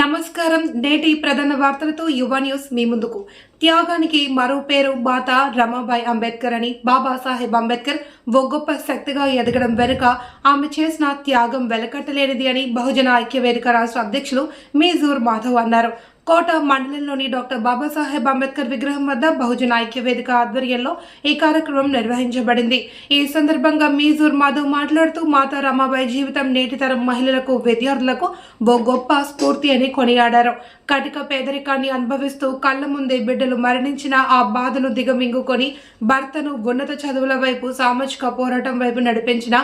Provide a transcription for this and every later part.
నమస్కారం. నేటి ప్రధాన వార్తలతో యువ న్యూస్ మీ ముందుకు. త్యాగానికి మరో పేరు మాత రమాబాయి అంబేద్కర్ అని బాబాసాహెబ్ అంబేద్కర్ ఓ గొప్ప శక్తిగా ఎదగడం వెనుక ఆమె చేసిన త్యాగం వెలకట్టలేనిది అని బహుజన ఐక్య వేదిక రాష్ట్ర అధ్యక్షులు మీజూర్ మాధవ్ అన్నారు. కోట మండలంలోని డాక్టర్ బాబాసాహెబ్ అంబేద్కర్ విగ్రహం వద్ద బహుజన ఐక్య వేదిక ఆధ్వర్యంలో ఈ కార్యక్రమం నిర్వహించబడింది. ఈ సందర్భంగా మీజూర్ మాధవ్ మాట్లాడుతూ మాతా రమాబాయి జీవితం నేటి తరం మహిళలకు విద్యార్థులకు ఓ గొప్ప స్ఫూర్తి అని కొనియాడారు. కటిక పేదరికాన్ని అనుభవిస్తూ కళ్ళ ముందే బిడ్డలు మరణించిన ఆ బాధను దిగమింగుకొని భర్తను ఉన్నత చదువుల వైపు సామాజిక పోరాటం వైపు నడిపించిన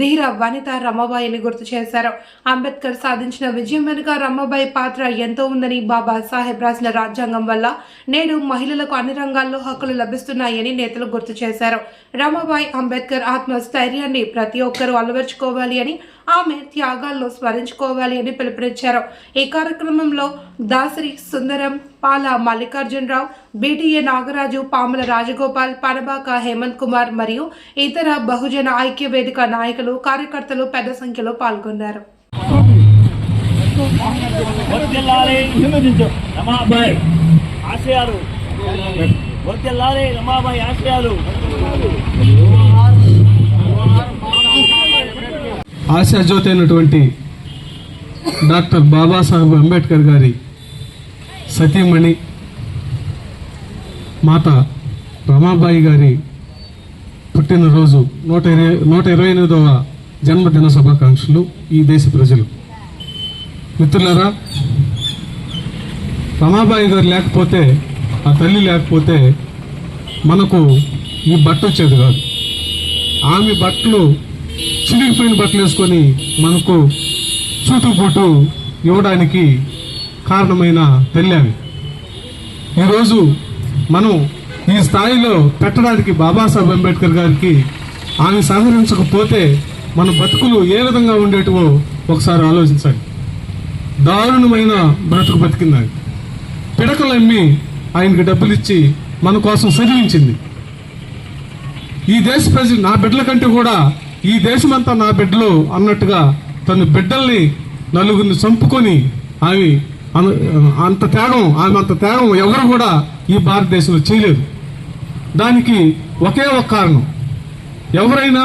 ధీర వనిత రమాబాయిని గుర్తు చేశారు. అంబేద్కర్ సాధించిన విజయం వెనుక రమాబాయి పాత్ర ఎంతో ఉందని బాబా బాబాసాహెబ్ రాసిన రాజ్యాంగం వల్ల నేడు మహిళలకు అన్ని రంగాల్లో హక్కులు లభిస్తున్నాయని నేతలు గుర్తు చేశారు. రమాబాయి అంబేద్కర్ ఆత్మస్థైర్యాన్ని ప్రతి ఒక్కరూ అలవర్చుకోవాలి అని ఆమె త్యాగాల్లో స్మరించుకోవాలి అని పిలుపునిచ్చారు. ఈ కార్యక్రమంలో Dasari Sundaram Pala Mallikarjunarao B T A Nagaraju Pamula Rajagopal Panabaka Hemanth Kumar మరియు ఇతర బహుజన ఐక్య వేదిక నాయకులు కార్యకర్తలు పెద్ద సంఖ్యలో పాల్గొన్నారు. వర్తిల్లాలి రమాబాయ్ ఆశయాలు. వర్తిల్లాలి రమాబాయ్ ఆశయాలు. ఆశాజ్యోతి అయినటువంటి డాక్టర్ బాబాసాహెబ్ అంబేద్కర్ గారి సతీమణి మాత రమాబాయి గారి పుట్టినరోజు నూట ఇరవై నూట ఇరవై ఎనిమిదవ జన్మదిన శుభాకాంక్షలు ఈ దేశ ప్రజలు మిత్రులారా రమాబాయి గారు లేకపోతే ఆ తల్లి లేకపోతే మనకు ఈ బట్ట వచ్చేది కాదు. ఆమె బట్టలు చిరిగిపోయిన బట్టలు వేసుకొని మనకు చూటుపోటు ఇవ్వడానికి కారణమైన తల్లి ఆమె. ఈరోజు మనం ఈ స్థాయిలో పెట్టడానికి బాబాసాహెబ్ అంబేద్కర్ గారికి ఆమె సహకరించకపోతే మన బతుకులు ఏ విధంగా ఉండేటివో ఒకసారి ఆలోచించండి. దారుణమైన బ్రతుకు బతికింది. పిడకలు అమ్మి ఆయనకి డబ్బులు ఇచ్చి మన కోసం చదివించింది ఈ దేశ ప్రజలు నా బిడ్డల కంటే కూడా ఈ దేశమంతా నా బిడ్డలు అన్నట్టుగా తన బిడ్డల్ని నలుగురిని చంపుకొని ఆమె అంత త్యాగం ఆమె అంత త్యాగం ఎవరు కూడా ఈ భారతదేశంలో చేయలేదు. దానికి ఒకే ఒక కారణం. ఎవరైనా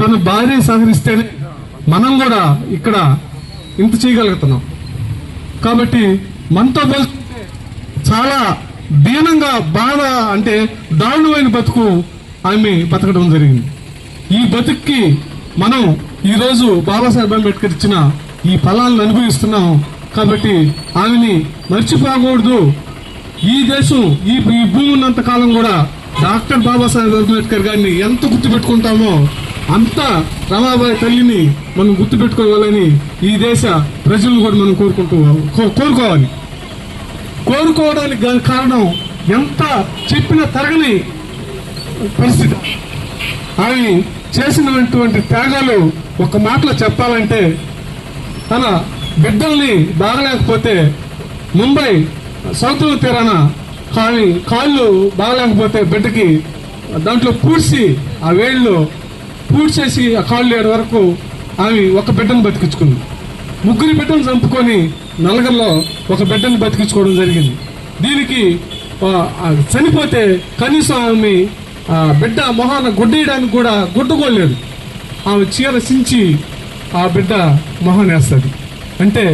తన భార్య సహకరిస్తేనే మనం కూడా ఇక్కడ ఇంత చేయగలుగుతున్నాం. కాబట్టి మనతో పోల్చుకుంటే చాలా దీనంగా బాధ అంటే దారుణమైన బతుకు ఆమె బతకడం జరిగింది. ఈ బతుక్కి మనం ఈరోజు బాబాసాహెబ్ అంబేద్కర్ ఇచ్చిన ఈ ఫలాలను అనుభవిస్తున్నాం. కాబట్టి ఆమెని మర్చిపోకూడదు. ఈ దేశం ఈ ఈ భూమి ఉన్నంత కాలం కూడా డాక్టర్ బాబాసాహెబ్ అంబేద్కర్ గారిని ఎంత గుర్తుపెట్టుకుంటామో అంత రమాబాయి తల్లిని మనం గుర్తుపెట్టుకోవాలని ఈ దేశ ప్రజలను కూడా మనం కోరుకుంటూ కో- కోరుకోవాలి. కోరుకోవడానికి గల కారణం ఎంత చెప్పిన తరగని పరిస్థితి. ఆమె చేసినటువంటి త్యాగాలు ఒక మాటలో చెప్పాలంటే తన బిడ్డల్ని బాగలేకపోతే ముంబై సౌతుల తీరాన కానీ కాళ్ళు బాగలేకపోతే బిడ్డకి దాంట్లో పూడ్చి ఆ వేళ్ళు పూడ్చేసి ఆ కాళ్ళు ఏడు వరకు ఆమె ఒక బిడ్డను బతికించుకుంది. ముగ్గురి బిడ్డను చంపుకొని నలగల్లో ఒక బిడ్డను బతికించుకోవడం జరిగింది. దీనికి చనిపోతే కనీసం ఆమె ఆ, బిడ్డ మొహాన గుడ్డేయడానికి కూడా గుడ్డుకోలేదు ఆమె చీర సించి ఆ బిడ్డ మొహాన్ని వేస్తుంది. అంటే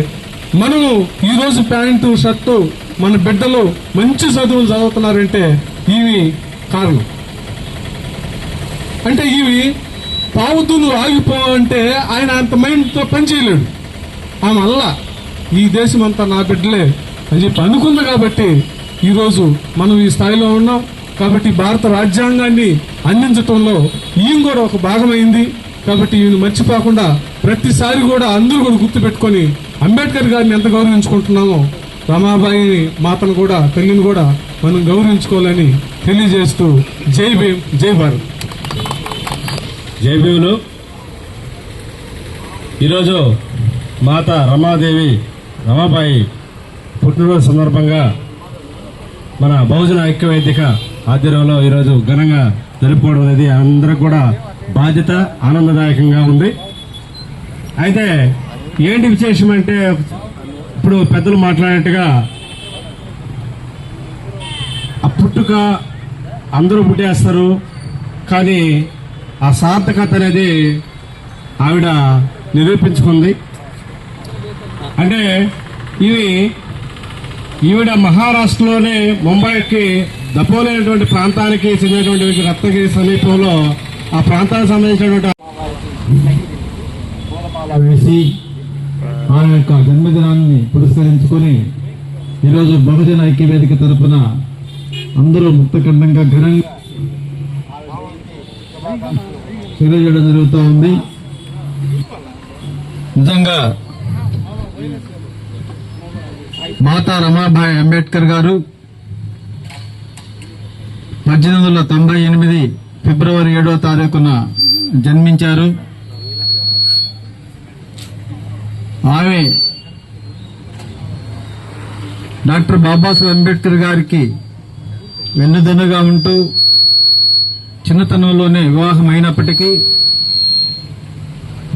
మనము ఈరోజు ప్యాంటు షర్టు మన బిడ్డలు మంచి చదువులు చదువుతున్నారంటే ఇవి కారణం. అంటే ఇవి పావుతులు ఆగిపో అంటే ఆయన అంత మైండ్తో పనిచేయలేడు ఆమె అల్లా ఈ దేశం అంతా నా బిడ్డలే అని చెప్పి అనుకుంది కాబట్టి ఈరోజు మనం ఈ స్థాయిలో ఉన్నాం. కాబట్టి భారత రాజ్యాంగాన్ని అందించటంలో ఈయన కూడా ఒక భాగమైంది. కాబట్టి ఈయన మర్చిపోకుండా ప్రతిసారి కూడా అందరూ కూడా గుర్తుపెట్టుకొని అంబేద్కర్ గారిని ఎంత గౌరవించుకుంటున్నామో రమాబాయి మాతను కూడా తల్లిని కూడా మనం గౌరవించుకోవాలని తెలియజేస్తూ జై భీమ్ జై భారత్. జై భీములు. ఈరోజు మాత రమాదేవి రమాబాయి పుట్టినరోజు సందర్భంగా మన బహుజన ఐక్య వేదిక ఆధ్వర్యంలో ఈరోజు ఘనంగా జరుపుకోవడం అనేది అందరికి కూడా బాధ్యత ఆనందదాయకంగా ఉంది. అయితే ఏంటి విశేషం అంటే ఇప్పుడు పెద్దలు మాట్లాడినట్టుగా ఆ పుట్టుక అందరూ పుట్టేస్తారు కానీ ఆ సార్థకత అనేది ఆవిడ నిరూపించుకుంది. అంటే ఇవి ఈవిడ మహారాష్ట్రలోనే ముంబైకి దపోలేనటువంటి ప్రాంతానికి చెందినటువంటి రత్నగిరి సమీపంలో ఆ ప్రాంతానికి సంబంధించినటువంటి వేసి ఆ యొక్క జన్మదినాన్ని పురస్కరించుకొని ఈరోజు బహుజన ఐక్య వేదిక తరపున అందరూ ముక్తఖండంగా ఘనంగా తెలియజేయడం జరుగుతూ ఉంది. నిజంగా మాతా రమాబాయి అంబేద్కర్ గారు పద్దెనిమిది వందల తొంభై ఎనిమిది ఫిబ్రవరి ఏడో తారీఖున జన్మించారు. ఆమె డాక్టర్ బాబాసాహెబ్ అంబేద్కర్ గారికి వెన్నుదన్నుగా ఉంటూ చిన్నతనంలోనే వివాహం అయినప్పటికీ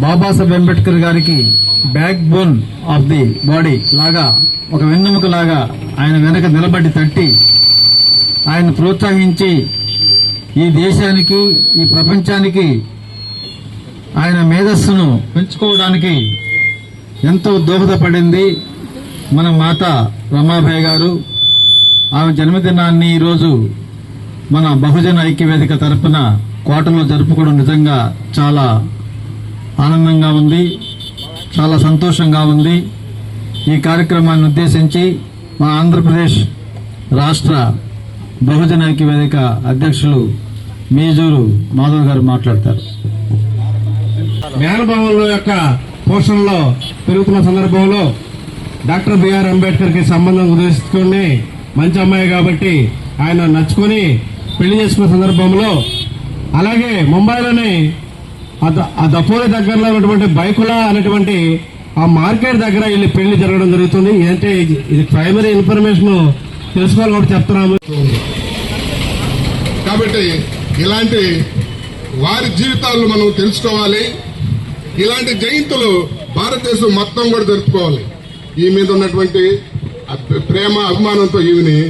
బాబాసాహెబ్ అంబేద్కర్ గారికి backbone of the body లాగా ఒక వెన్నెముక లాగా ఆయన వెనక నిలబడి తట్టి ఆయన ప్రోత్సహించి ఈ దేశానికి ఈ ప్రపంచానికి ఆయన మేధస్సును పెంచుకోవడానికి ఎంతో దోహదపడింది మన మాత రమాబాయి గారు. ఆమె జన్మదినాన్ని ఈరోజు మన బహుజన ఐక్యవేదిక తరపున కోటలో జరుపుకోవడం నిజంగా చాలా ఆనందంగా ఉంది చాలా సంతోషంగా ఉంది. ఈ కార్యక్రమాన్ని ఉద్దేశించి మా ఆంధ్రప్రదేశ్ రాష్ట్ర బహుజన ఐక్యవేదిక అధ్యక్షులు మీజూరు మాధవ్ గారు మాట్లాడతారు. మేనభావంలో యొక్క పోషణలో పెరుగుతున్న సందర్భంలో డాక్టర్ బిఆర్ అంబేద్కర్కి సంబంధం కుదుర్చుకొని మంచి అమ్మాయి కాబట్టి ఆయన నచ్చుకొని పెళ్ళి చేసుకున్న సందర్భంలో అలాగే ముంబైలోని ఆ ద- దగ్గరలో ఉన్నటువంటి బైకుల అనేటువంటి ఆ మార్కెట్ దగ్గర వీళ్ళు పెళ్ళి జరగడం జరుగుతుంది. అంటే ఇది- ఇది ప్రైమరీ ఇన్ఫర్మేషన్ తెలుసుకోవాలి కూడా చెప్తున్నాము. కాబట్టి ఇలాంటి వారి జీవితాలను మనం తెలుసుకోవాలి. ఇలాంటి జయంతులు భారతదేశం మొత్తం కూడా జరుపుకోవాలి. ఈ మీద ఉన్నటువంటి ప్రేమ అభిమానంతో ఈమెని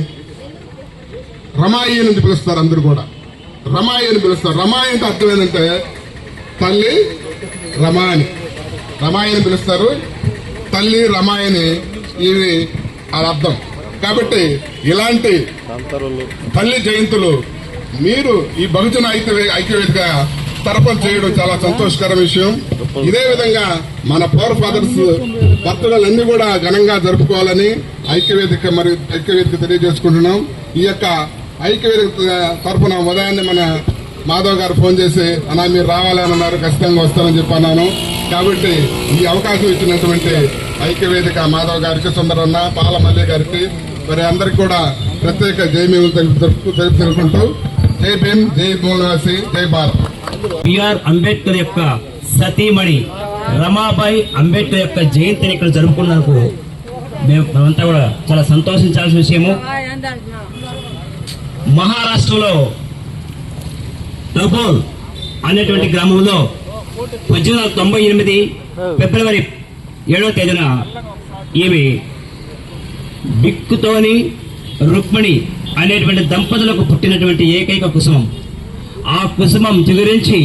రమాయి అని పిలుస్తారు అందరూ కూడా. రమాయి అని పిలుస్తారు. రమాయి అంటే అర్థం ఏంటంటే తల్లి రమా అని రమాయి అని పిలుస్తారు. తల్లి రమాయి అని ఇవి అర్థం. కాబట్టి ఇలాంటి తల్లి జయంతులు మీరు ఈ బహుజన ఐక్య ఐక్యవేదిక తరపున చేయడం చాలా సంతోషకర విషయం. ఇదే విధంగా మన పవర్ ఫాదర్స్ బర్త్డేలన్నీ కూడా ఘనంగా జరుపుకోవాలని ఐక్యవేదిక మరియు ఐక్యవేదిక తెలియజేసుకుంటున్నాం. ఈ యొక్క ఐక్యవేదిక తరపున ఉదయాన్నే మన మాధవ్ గారు ఫోన్ చేసి అన్నా మీరు రావాలని అన్నారు ఖచ్చితంగా వస్తానని చెప్పన్నాను. కాబట్టి ఈ అవకాశం ఇచ్చినటువంటి ఐక్యవేదిక మాధవ్ గారికి సుందరన్న పాలమల్లి గారికి మరి అందరికి కూడా ప్రత్యేక జయమేములు తెలుపు తెలుపు తెలుపు తెలుపుకుంటూ జై భీమ్ జై మూలవాసి జై భారత్. బిఆర్ అంబేద్కర్ యొక్క సతీమణి రమాబాయి అంబేద్కర్ యొక్క జయంతిని ఇక్కడ జరుపుకున్నందుకు మేము మనమంతా కూడా చాలా సంతోషించాల్సిన విషయము. మహారాష్ట్రలో డబోల్ అనేటువంటి గ్రామంలో పద్దెనిమిది వందల తొంభై ఎనిమిది ఫిబ్రవరి ఏడవ తేదీన ఈమె బిక్కుతోని రుక్మిణి అనేటువంటి దంపతులకు పుట్టినటువంటి ఏకైక కుసుమం. ఆ కుసుమం చిగురించి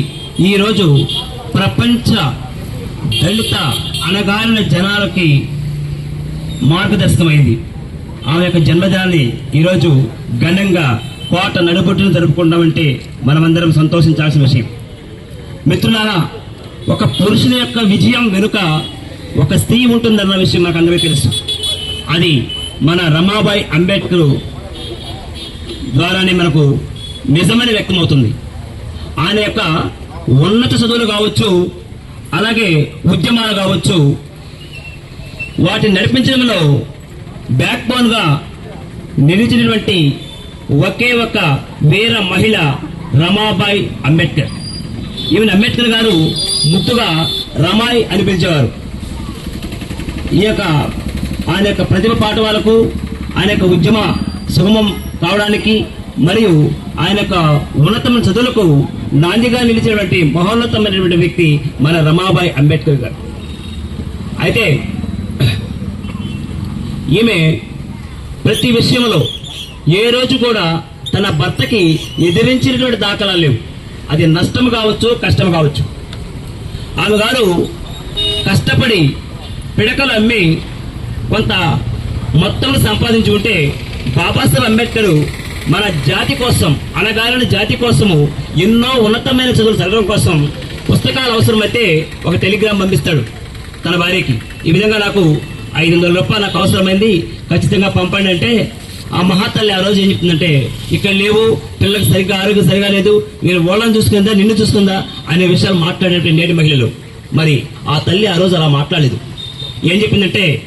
ఈరోజు ప్రపంచ దళిత అనగారిన జనాలకి మార్గదర్శకమైంది ఆమె యొక్క జన్మదినాన్ని ఈరోజు ఘనంగా కోట నడుబొట్టును జరుపుకుంటామంటే మనమందరం సంతోషించాల్సిన విషయం. మిత్రులారా ఒక పురుషుని యొక్క విజయం వెనుక ఒక స్త్రీ ఉంటుందన్న విషయం నాకు అందరికీ తెలుసు. అది మన రమాబాయి అంబేద్కర్ ద్వారానే మనకు నిజమని వ్యక్తమవుతుంది. ఆయన యొక్క ఉన్నత చదువులు కావచ్చు అలాగే ఉద్యమాలు కావచ్చు వాటిని నడిపించడంలో బ్యాక్ బోన్గా నిలిచినటువంటి ఒకే ఒక వీర మహిళ రమాబాయి అంబేద్కర్. ఈవెన్ అంబేద్కర్ గారు ముద్దుగా రమాయి అని పిలిచేవారు. ఈ యొక్క ఆయన యొక్క ప్రతిభ పాఠవాలకు ఆయన యొక్క ఉద్యమ సుగమం కావడానికి మరియు ఆయన యొక్క ఉన్నతమైన చదువులకు నాందిగా నిలిచినటువంటి మహోన్నతమైనటువంటి వ్యక్తి మన రమాబాయి అంబేద్కర్ గారు. అయితే ఈమె ప్రతి విషయంలో ఏ రోజు కూడా తన భర్తకి ఎదిరించినటువంటి దాఖలాలు లేవు. అది నష్టం కావచ్చు కష్టం కావచ్చు. ఆమె గారు కష్టపడి పిడకలు అమ్మి కొంత మొత్తం సంపాదించుకుంటే బాబాసాహెబ్ అంబేద్కర్ మన జాతి కోసం అనగారిన జాతి కోసము ఎన్నో ఉన్నతమైన చదువులు చదవడం కోసం పుస్తకాలు అవసరమైతే ఒక టెలిగ్రామ్ పంపిస్తాడు తన భార్యకి. ఈ విధంగా నాకు ఐదు వందల రూపాయలు నాకు అవసరమైంది. ఖచ్చితంగా పంపండి అంటే ఆ మహాతల్లి ఆ రోజు ఏం చెప్తుందంటే ఇక్కడ లేవు పిల్లలకు సరిగ్గా ఆరోగ్యం సరిగా లేదు నేను వాళ్ళని చూసుకుందా నిన్ను చూసుకుందా అనే విషయాలు మాట్లాడేటువంటి నేటి మహిళలు. మరి ఆ తల్లి ఆ రోజు అలా మాట్లాడలేదు. ఏం చెప్పిందంటే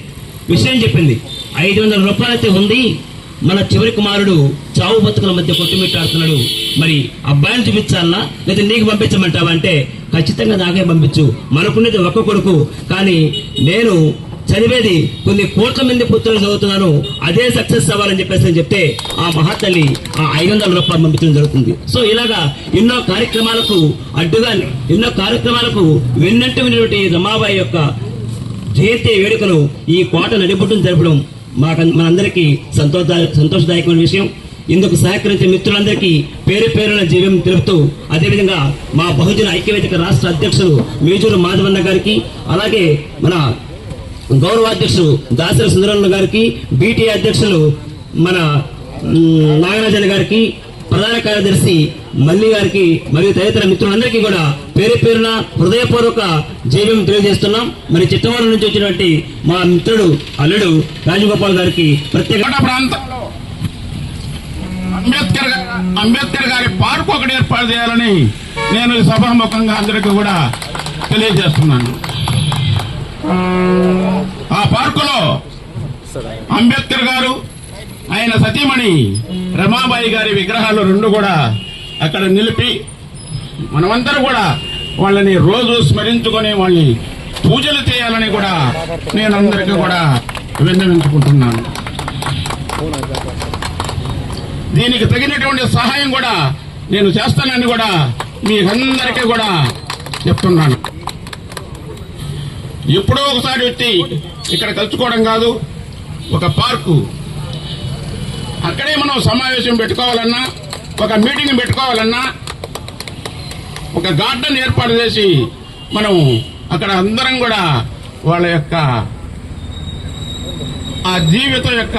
విషయం చెప్పింది. ఐదు వందల రూపాయలైతే ఉంది మన చివరి కుమారుడు చావు బతుకుల మధ్య కొట్టుమిట్టాడుతున్నాడు. మరి అబ్బాయిని చూపించాలనా లేదా నీకు పంపించమంటావా? అంటే ఖచ్చితంగా నాకే పంపించు. మనకున్నది ఒక్క కొడుకు. కానీ నేను చదివేది కొన్ని కోట్ల మంది పుత్రులు చదువుతున్నాను అదే సక్సెస్ అవ్వాలని చెప్పేసి నేను చెప్తే ఆ మహాతల్లి ఆ ఐదు వందల రూపాయలు పంపించడం జరుగుతుంది. సో ఇలాగా ఎన్నో కార్యక్రమాలకు అడ్డుగా ఎన్నో కార్యక్రమాలకు వెన్నట్టు వినటువంటి రమాబాయి యొక్క జయంతి వేడుకను ఈ కోట నడిబొట్టును జరపడం మాకు మనందరికీ సంతోష సంతోషదాయకమైన విషయం. ఇందుకు సహకరించే మిత్రులందరికీ పేరు పేరున జీవం తెలుపుతూ అదేవిధంగా మా బహుజన ఐక్యవేదిక రాష్ట్ర అధ్యక్షులు మేజూరు మాధవన్న గారికి అలాగే మన గౌరవ అధ్యక్షులు దాసరి సుందరన్న గారికి బీటీ అధ్యక్షులు మన నాగరాజన్ గారికి ప్రధాన కార్యదర్శి మల్లి గారికి మరియు తదితర మిత్రులందరికీ కూడా పేరు పేరున హృదయపూర్వక జైవ్యం తెలియజేస్తున్నాం. మరి చిత్తవరం నుంచి వచ్చినటువంటి మా మిత్రుడు అల్లుడు రాజగోపాల్ గారికి ప్రత్యేక ప్రాంతంలో అంబేద్కర్ అంబేద్కర్ గారి పార్క్ ఒకటి ఏర్పాటు చేయాలని నేను సభాముఖంగా అందరికీ కూడా తెలియజేస్తున్నాను. ఆ పార్కులో అంబేద్కర్ గారు ఆయన సతీమణి రమాబాయి గారి విగ్రహాలు రెండు కూడా అక్కడ నిలిపి మనమందరూ కూడా వాళ్ళని రోజు స్మరించుకొని వాళ్ళని పూజలు చేయాలని కూడా నేను అందరికీ కూడా విన్నవించుకుంటున్నాను. దీనికి తగినటువంటి సహాయం కూడా నేను చేస్తానని కూడా మీ అందరికీ కూడా చెప్తున్నాను. ఎప్పుడో ఒకసారి వచ్చి ఇక్కడ కలుసుకోవడం కాదు ఒక పార్కు. అక్కడే మనం సమావేశం పెట్టుకోవాలన్నా ఒక మీటింగ్ పెట్టుకోవాలన్నా ఒక గార్డెన్ ఏర్పాటు చేసి మనం అక్కడ అందరం కూడా వాళ్ళ యొక్క ఆ జీవితం యొక్క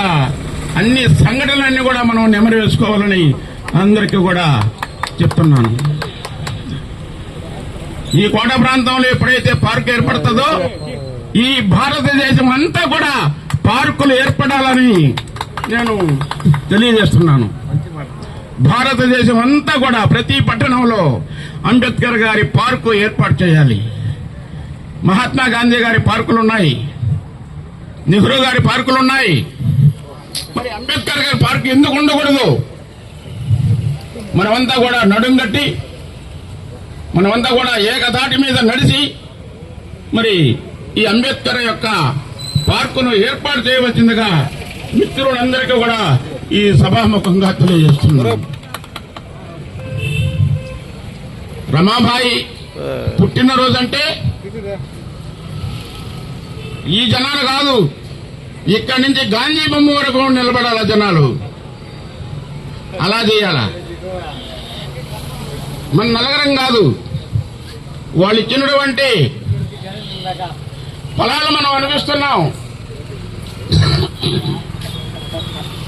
అన్ని సంఘటనలన్నీ కూడా మనం నెమరు వేసుకోవాలని అందరికీ కూడా చెప్తున్నాను. ఈ కోట ప్రాంతంలో ఎప్పుడైతే పార్క్ ఏర్పడుతుందో ఈ భారతదేశం అంతా కూడా పార్కులు ఏర్పడాలని నేను తెలియజేస్తున్నాను. భారతదేశం అంతా కూడా ప్రతి పట్టణంలో అంబేద్కర్ గారి పార్కు ఏర్పాటు చేయాలి. మహాత్మా గాంధీ గారి పార్కులు ఉన్నాయి నెహ్రూ గారి పార్కులు ఉన్నాయి మరి అంబేద్కర్ గారి పార్కు ఎందుకు ఉండకూడదు? మనమంతా కూడా నడుంగట్టి మనమంతా కూడా ఏకధాటి మీద నడిచి మరి ఈ అంబేద్కర్ యొక్క పార్కును ఏర్పాటు చేయవలసిందిగా మిత్రులందరికీ కూడా ఈ సభాముఖంగా తెలియజేస్తున్నారు రమాబాయి పుట్టినరోజంటే ఈ జనాలు కాదు ఇక్కడి నుంచి గాంధీ బొమ్మ వరకు నిలబడాల జనాలు? అలా చేయాల? మన నలగరం కాదు. వాళ్ళు ఇచ్చినటువంటి ఫలాలు మనం అనుభవిస్తున్నాం.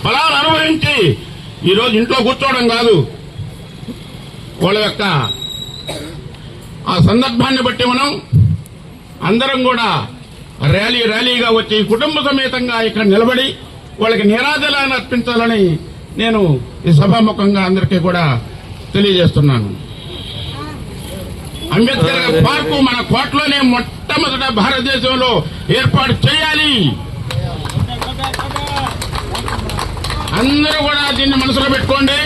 ఫలాలు అనుభవించి ఈరోజు ఇంట్లో కూర్చోవడం కాదు. వాళ్ళ యొక్క ఆ సందర్భాన్ని బట్టి మనం అందరం కూడా ర్యాలీ ర్యాలీగా వచ్చి కుటుంబ సమేతంగా ఇక్కడ నిలబడి వాళ్ళకి నిరాజలాన్ని అర్పించాలని నేను ఈ సభాముఖంగా అందరికీ కూడా తెలియజేస్తున్నాను. అంబేద్కర్ పార్కు మన కోటలోనే మొట్టమొదట భారతదేశంలో ఏర్పాటు చేయాలి. అందరూ కూడా దీన్ని మనసులో పెట్టుకోండి.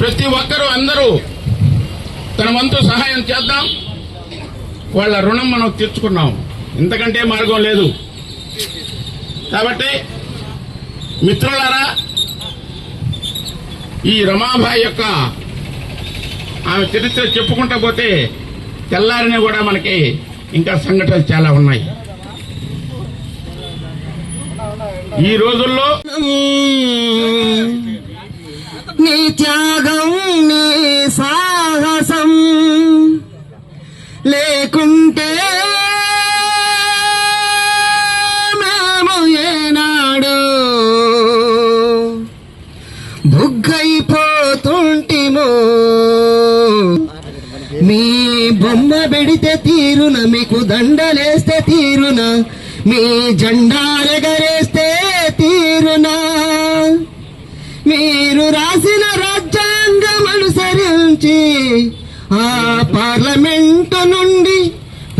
ప్రతి ఒక్కరూ అందరూ తన వంతు సహాయం చేద్దాం. వాళ్ళ రుణం మనం తీర్చుకున్నాం. ఇంతకంటే మార్గం లేదు. కాబట్టి మిత్రులారా ఈ రమాబాయి యొక్క ఆమె చరిత్ర చెప్పుకుంటా పోతే తెల్లారిని కూడా మనకి ఇంకా సంఘటనలు చాలా ఉన్నాయి. ఈ రోజుల్లో నీ త్యాగం నీ సా బొమ్మ పెడితే తీరున మీకు దండలేస్తే తీరున మీ జెండాలెగరేస్తే తీరునా. మీరు రాసిన రాజ్యాంగం అనుసరించి ఆ పార్లమెంటు నుండి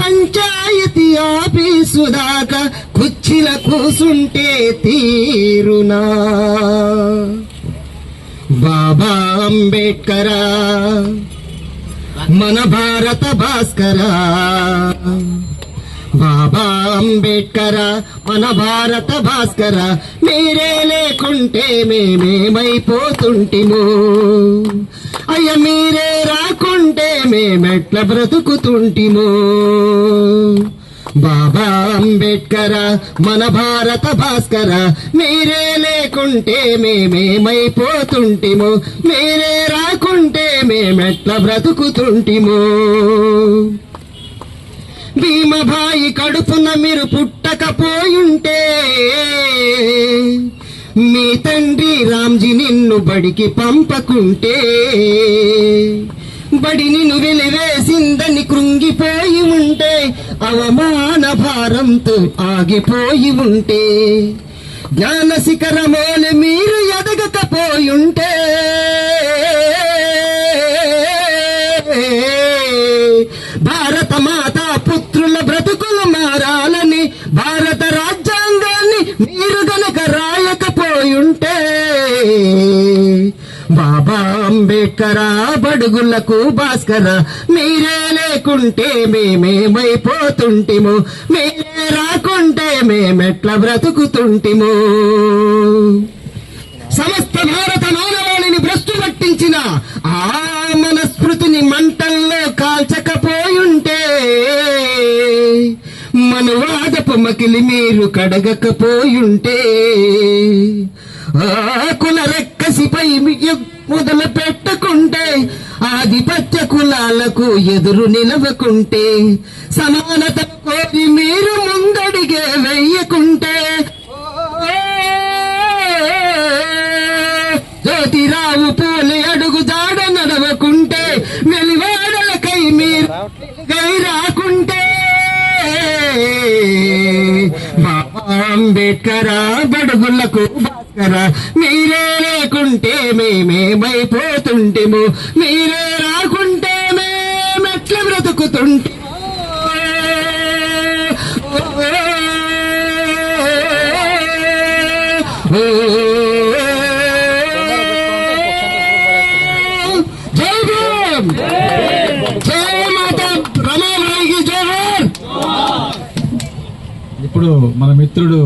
పంచాయతీ ఆఫీసు దాకా కుర్చీల కూసుంటే తీరునా. బాబా అంబేడ్కరా మన భారత భాస్కరా. బాబా అంబేడ్కర మన భారత భాస్కర. మీరే లేకుంటే మేమేమైపోతుంటిమో. అయ్య మీరే రాకుంటే మేమెట్ల బ్రతుకుతుంటిమో. బాబా అంబేడ్కర మన భారత భాస్కర మీరే లేకుంటే మేమేమైపోతుంటిమో మీరే రాకుంటే మేమెట్ల బ్రతుకుతుంటిమో. భీమభాయి కడుపున మీరు పుట్టకపోయుంటే మీ తండ్రి రామ్జీ నిన్ను బడికి పంపకుంటే బడి నువ్వెలివేసిందని కృంగిపోయి ఉంటే అవమాన భారంతో ఆగిపోయి ఉంటే జ్ఞాన శిఖరమోలు మీరు ఎదగకపోయుంటే భారత మాత పుత్రుల బ్రతుకులు మారాలని భారత రాజ్యాంగాన్ని మీరు గనక రాయకపోయుంటే అంబేద్కర బడుగులకు భాస్కర మీరే లేకుంటే మేమేమైపోతుంటిము మీరే రాకుంటే మేమెట్ల బ్రతుకుతుంటిమో. సమస్త భారత మానవాళిని భ్రష్టు పట్టించిన ఆ మనస్మృతిని మంటల్లో కాల్చకపోయుంటే మనువాదపు మకిలి మీరు కడగకపోయుంటే ఆ కుల రెక్కసిపై మొదలు పెట్టకుంటే ఆధిపత్య కులాలకు ఎదురు నిలవకుంటే సమానత కోరి మీరు ముందడిగే వెయ్యకుంటే జ్యోతిరావు పోలి అడుగు దాడ నడవకుంటే వెలివాడలకై మీరు గై రాకుంటే బాబా అంబేద్కర్ బడుగులకు భాస్కర మీరే లేకుంటే మేమేమైపోతుంటేమో మీరే రాకుంటే మేమెట్ల బ్రతుకుతుంటే జై భీమ్. జై మాత రమాబాయికి జోహార్ ఇప్పుడు మన మిత్రుడు